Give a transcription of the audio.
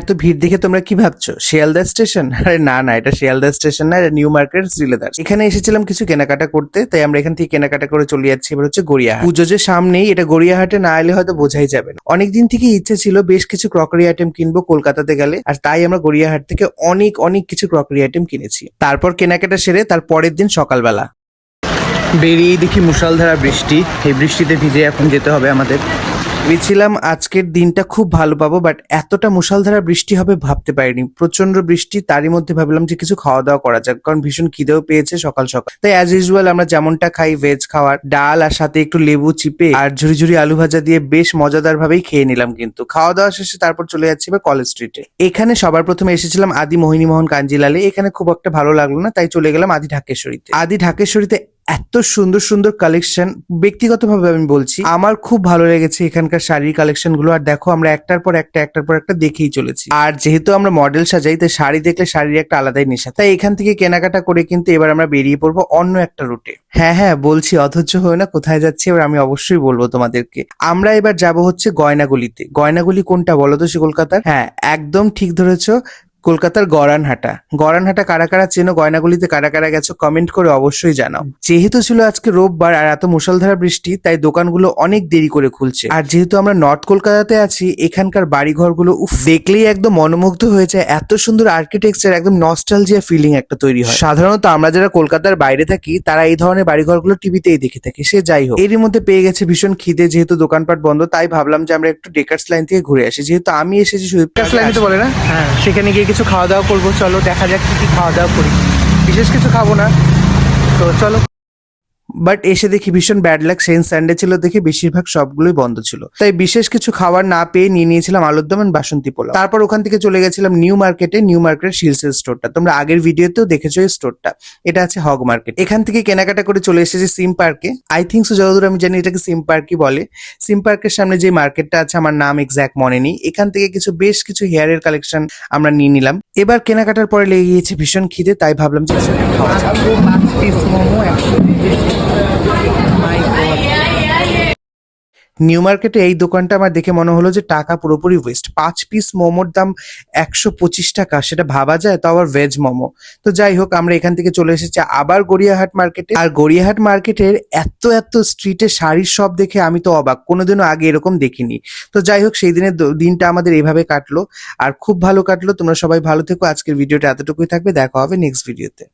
এত ভিড় দেখে তোমরা কি ভাবছ? শিয়ালদা স্টেশন? আরে না না, এটা শিয়ালদা স্টেশন না, এটা নিউ মার্কেট শ্রীলেদার। এখানে এসেছিলাম কিছু কেনাকাটা করতে, তাই আমরা এখান থেকে কেনাকাটা করে চলে যাচ্ছি। এবার হচ্ছে গড়িয়াহাট। পুজো যে সামনেই, এটা গড়িয়াহাটে না এলে হয়তো বোঝাই যাবে না। অনেকদিন থেকে ইচ্ছে ছিল বেশ কিছু ক্রকারি আইটেম কিনবো কলকাতাতে গেলে, আর তাই আমরা গড়িয়াহাট থেকে অনেক অনেক কিছু ক্রকারি আইটেম কিনেছি। তারপর কেনাকাটা সেরে তার পরের দিন সকালবেলা। বেরিয়ে দেখি মুষালধারা বৃষ্টি। এই বৃষ্টিতে ভিজে এখন যেতে হবে আমাদের। ভেবেছিলাম আজকের দিনটা খুব ভালো পাবো বাট এতটা মুষালধারা বৃষ্টি হবে ভাবতে পারিনি। প্রচণ্ড বৃষ্টি, তারই মধ্যে ভাবলাম যে কিছু খাওয়া দাওয়া করা যাক, কারণ ভীষণ খিদেও পেয়েছে সকাল সকাল। তাই অ্যাজ ইউজুয়াল আমরা যেমনটা খাই ভেজ খাওয়ার, ডাল আর সাথে একটু লেবু চিপে আর ঝুড়ি ঝুড়ি আলু ভাজা দিয়ে বেশ মজাদার ভাবেই খেয়ে নিলাম কিন্তু। খাওয়া দাওয়া শেষে তারপর চলে যাচ্ছি এবার কলেজ স্ট্রিটে এখানে সবার প্রথমে এসেছিলাম আদি মোহিনী মোহন কাঞ্জিলালে। এখানে খুব একটা ভালো লাগল না, তাই চলে গেলাম আদি ঢাকেশ্বরীতে। আদি ঢাকেশ্বরীতে এত সুন্দর সুন্দর কালেকশন ব্যক্তিগতভাবে আমি বলছি, আমার খুব ভালো লেগেছে এখানকার শাড়ির কালেকশনগুলো। আর দেখো, আমরা একটার পর একটা, একটার পর একটা দেখেই চলেছি। আর যেহেতু আমরা মডেল সাজাই, তাই শাড়ি দেখলে শাড়ির একটা আলাদাই নেশা। তাই এখান থেকে কেনাকাটা করে কিন্তু এবার আমরা বেরিয়ে পড়ব অন্য একটা রুটে হ্যাঁ হ্যাঁ বলছি, অধৈর্য হয়ে না, কোথায় যাচ্ছি, এবার আমি অবশ্যই বলব তোমাদেরকে। আমরা এবার যাব হচ্ছে গয়নাগুলিতে। গয়নাগুলি কোনটা বলো তো, সে কলকাতার? হ্যাঁ একদম ঠিক ধরেছো। কলকাতার গড়ানহাটা। গড়ানহাটা কারা কারা চেনো, গয়নাগুলিতে কারা কারা গেছো কমেন্ট করে অবশ্যই জানাও। যেহেতু ছিল আজকে রোববার আর এত মুষলধারা বৃষ্টি, তাই দোকানগুলো অনেক দেরি করে খুলছে। আর যেহেতু আমরা নর্থ কলকাতাতে আছি, এখানকার বাড়িঘরগুলো, উফ, দেখলেই একদম মনোমুগ্ধ হয়ে যায়। এত সুন্দর আর্কিটেকচার একদম নস্টালজিয়া ফিলিং একটা তৈরি হয়। সাধারণত আমরা যারা কলকাতার বাইরে থাকি, তারা এই ধরনের বাড়িঘরগুলো টিভিতেই দেখে থাকি। সে যাই হোক, এরই মধ্যে পেয়ে গেছে ভীষণ খিদে, যেহেতু দোকানপাট বন্ধ, তাই ভাবলাম যে আমরা একটু ডেকার্স লাইন থেকে ঘুরে আসি। যেহেতু আমি এসেছি লাইনে তো বলে না? হ্যাঁ সেখানে গিয়ে কিছু খাওয়া দাওয়া করব, চলো দেখা যাক কি কি খাওয়া দাওয়া করি। বিশেষ কিছু খাব না। তো চলো। বাট এসে দেখি ভীষণ ব্যাড লাক সেন সানডে ছিল দেখে বেশিরভাগ সবগুলোই বন্ধ ছিল। তাই বিশেষ কিছু খাবার না পেয়ে নিয়ে নিয়েছিলাম আলুর দম বাসন্তী পোলাও। তারপর ওখান থেকে চলে গেছিলাম নিউ মার্কেটে নিউ মার্কেট শিলসেল স্টোরটা তোমরা আগের ভিডিওতেও দেখেছ এই স্টোরটা এটা আছে হগ মার্কেট এখান থেকে কেনাকাটা করে চলে এসেছি সিম পার্কে আই থিঙ্ক সো যতদূর আমি জানি এটাকে সিম পার্কই বলে। সিম পার্কের সামনে যে মার্কেটটা আছে, আমার নাম এক্স্যাক্ট মনে নেই। এখান থেকে কিছু, বেশ কিছু হেয়ারের কালেকশন আমরা নিয়ে নিলাম। এবার কেনাকাটার পরে লেগে গিয়েছে ভীষণ খিদে, তাই ভাবলাম যে যাক। নিউ মার্কেটে এই দোকানটা আমার দেখে মনে হলো যে টাকা পুরোপুরি ওয়েস্ট পাঁচ পিস মোমোর দাম একশো পঁচিশ টাকা, সেটা ভাবা যায় তো আবার ভেজ মোমো। তো যাই হোক, আমরা এখান থেকে চলে এসেছি আবার গড়িয়াহাট মার্কেটে আর গড়িয়াহাট মার্কেটের এত এত স্ট্রিটে শাড়ির সব দেখে আমি তো অবাক, কোনোদিনও আগে এরকম দেখিনি। তো যাই হোক, সেই দিনের দিনটা আমাদের এইভাবে কাটলো। আর খুব ভালো কাটলো, তোমরা সবাই ভালো থেকো, আজকের ভিডিওটা এতটুকুই থাকবে, দেখা হবে নেক্সট ভিডিওতে